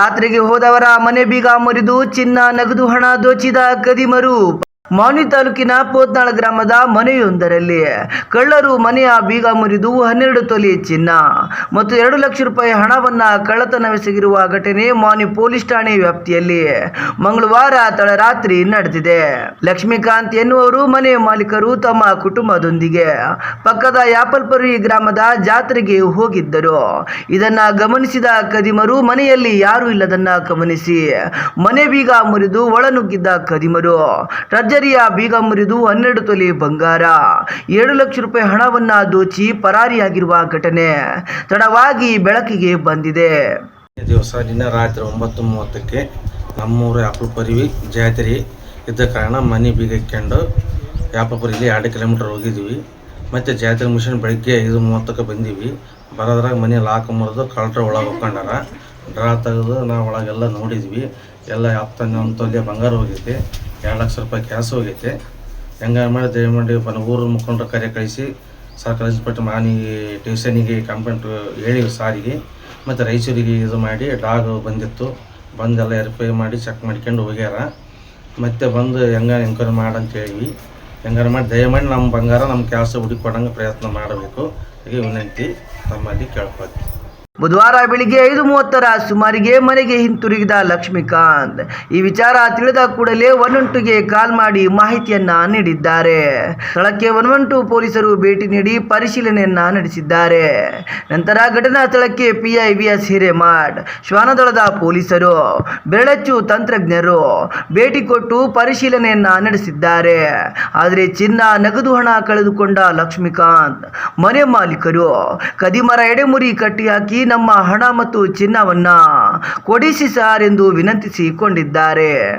ಜಾತ್ರೆಗೆ ಹೋದವರ ಮನೆ ಬೀಗ ಮುರಿದು ಚಿನ್ನ ನಗದು ಹಣ ದೋಚಿದ ಕದಿಮರು ಮಾನ್ವಿ ತಾಲೂಕಿನ ಪೋತ್ನಾಳ ಗ್ರಾಮದ ಮನೆಯೊಂದರಲ್ಲಿ ಕಳ್ಳರು ಮನೆಯ ಬೀಗ ಮುರಿದು ಹನ್ನೆರಡು ತೊಲೆ ಚಿನ್ನ ಮತ್ತು ಎರಡು ಲಕ್ಷ ರೂಪಾಯಿ ಹಣವನ್ನ ಕಳ್ಳತನವೆಸಗಿರುವ ಘಟನೆ ಮಾನಿ ಪೊಲೀಸ್ ಠಾಣೆ ವ್ಯಾಪ್ತಿಯಲ್ಲಿ ಮಂಗಳವಾರ ತಡರಾತ್ರಿ ನಡೆದಿದೆ. ಲಕ್ಷ್ಮೀಕಾಂತ್ ಎನ್ನುವರು ಮನೆ ಮಾಲೀಕರು ತಮ್ಮ ಕುಟುಂಬದೊಂದಿಗೆ ಪಕ್ಕದ ಯಾಪಲ್ಪರಿ ಗ್ರಾಮದ ಜಾತ್ರೆಗೆ ಹೋಗಿದ್ದರು. ಇದನ್ನ ಗಮನಿಸಿದ ಕದಿಮರು, ಮನೆಯಲ್ಲಿ ಯಾರೂ ಇಲ್ಲದನ್ನ ಗಮನಿಸಿ ಮನೆ ಬೀಗ ಮುರಿದು ಒಳನುಗ್ಗಿದ್ದ ಕದಿಮರು. ಟ್ರಜ್ಜರಿಯ ಬೀಗ ಮುರಿದು ಹನ್ನೆರಡು ತೊಲೆ ಬಂಗಾರ. ಏಳು ಲಕ್ಷ ರೂಪಾಯಿ ಹಣವನ್ನ ದೋಚಿ ಪರಾರಿಯಾಗಿರುವ ಘಟನೆ ತಡವಾಗಿ ಬೆಳಕಿಗೆ ಬಂದಿದೆ. ದಿವಸ ನಿನ್ನೆ ರಾತ್ರಿ ಒಂಬತ್ತು ಮೂವತ್ತಕ್ಕೆ ನಮ್ಮೂರ ಯಾಪುಪರಿವಿ ಜಾತ್ರೆ ಇದ್ದ ಕಾರಣ ಮನೆ ಬೀಗ ಇಕ್ಕೊಂಡು ಯಾಪಲ್ಪುರಿಲಿ ಎರಡು ಕಿಲೋಮೀಟರ್ ಹೋಗಿದ್ವಿ ಮತ್ತು ಜಾತ್ರೆ ಮಿಷನ್ ಬೆಳಗ್ಗೆ ಐದು ಮೂವತ್ತಕ್ಕೆ ಬಂದೀವಿ. ಬರೋದ್ರಾಗ ಮನೆ ಲಾಕ್ ಮುರಿದು ಕಳ್ರ ಒಳಗೆ ಹೋಗ್ಕೊಂಡಾರ. ಡ್ರಾ ತೆಗೆದು ನಾವು ಒಳಗೆಲ್ಲ ನೋಡಿದ್ವಿ. ಎಲ್ಲ ಯಾಪ್ತಾನೆ ತೊಲೆ ಬಂಗಾರ ಹೋಗೈತೆ ಎರಡು ಲಕ್ಷ ರೂಪಾಯಿ ಕ್ಯಾಶ್ ಹೋಗೈತೆ. ಹೆಂಗಾರು ಮಾಡಿ ದಯಮಾಡಿ ಬನ ಊರು ಮುಖಂಡರ ಕರೆ ಕಳಿಸಿ. ಸರ್ಕಾರ ಇನ್ಸ್ಪೆಕ್ಟರ್ ಮಾನಿಗೆ ಟ್ಯೂಷನಿಗೆ ಕಂಪ್ಲೇಂಟ್ ಹೇಳಿ ಸಾರಿಗೆ. ಮತ್ತು ರೈಚೂರಿಗೆ ಇದು ಮಾಡಿ ಡಾಗ್ ಬಂದಿತ್ತು. ಬಂದೆಲ್ಲ ಎರಿಫೈ ಮಾಡಿ ಚೆಕ್ ಮಾಡ್ಕೊಂಡು ಹೋಗ್ಯಾರ. ಮತ್ತೆ ಬಂದು ಹೆಂಗ ಎಂಕ್ವೈರಿ ಮಾಡಂತ ಹೇಳಿವಿ ಹೆಂಗಾರ ಮಾಡಿ ದಯಮಾಡಿ ನಮ್ಮ ಬಂಗಾರ ನಮ್ಮ ಕೆಲಸ ಹುಡುಕೊಡಂಗೆ ಪ್ರಯತ್ನ ಮಾಡಬೇಕು. ಹೀಗೆ ವಿನಂತಿ ತಮ್ಮಲ್ಲಿ ಕೇಳ್ಕೊತೀವಿ ಬುಧವಾರ ಬೆಳಿಗ್ಗೆ ಐದು ಮೂವತ್ತರ ಸುಮಾರಿಗೆ ಮನೆಗೆ ಹಿಂತಿರುಗಿದ ಲಕ್ಷ್ಮೀಕಾಂತ್, ಈ ವಿಚಾರ ತಿಳಿದ ಕೂಡಲೇ ಒನ್ ಒನ್ ಕಾಲ್ ಮಾಡಿ ಮಾಹಿತಿಯನ್ನ ನೀಡಿದ್ದಾರೆ. ಸ್ಥಳಕ್ಕೆ ಒನ್ ಒನ್ ಪೊಲೀಸರು ಭೇಟಿ ನೀಡಿ ಪರಿಶೀಲನೆಯನ್ನ ನಡೆಸಿದ್ದಾರೆ. ನಂತರ ಘಟನಾ ಸ್ಥಳಕ್ಕೆ ಪಿಐ ವಿ ಎಸ್ ಹಿರೇಮಠ್ ಶ್ವಾನದಳದ ಪೊಲೀಸರು, ಬೆರಳಚ್ಚು ತಂತ್ರಜ್ಞರು ಭೇಟಿ ಕೊಟ್ಟು ಪರಿಶೀಲನೆಯನ್ನ ನಡೆಸಿದ್ದಾರೆ. ಆದರೆ ಚಿನ್ನ, ನಗದು ಹಣ ಕಳೆದುಕೊಂಡ ಲಕ್ಷ್ಮೀಕಾಂತ್, ಮನೆ ಮಾಲೀಕರು ಕದಿಮರ ಎಡೆಮುರಿ ಕಟ್ಟಿ ಹಾಕಿ ನಮ್ಮ ಹಣ ಮತ್ತು ಚಿನ್ನವನ್ನ ಕೊಡಿಸಿ ಸಾರ್ ಎಂದು ವಿನಂತಿಸಿಕೊಂಡಿದ್ದಾರೆ.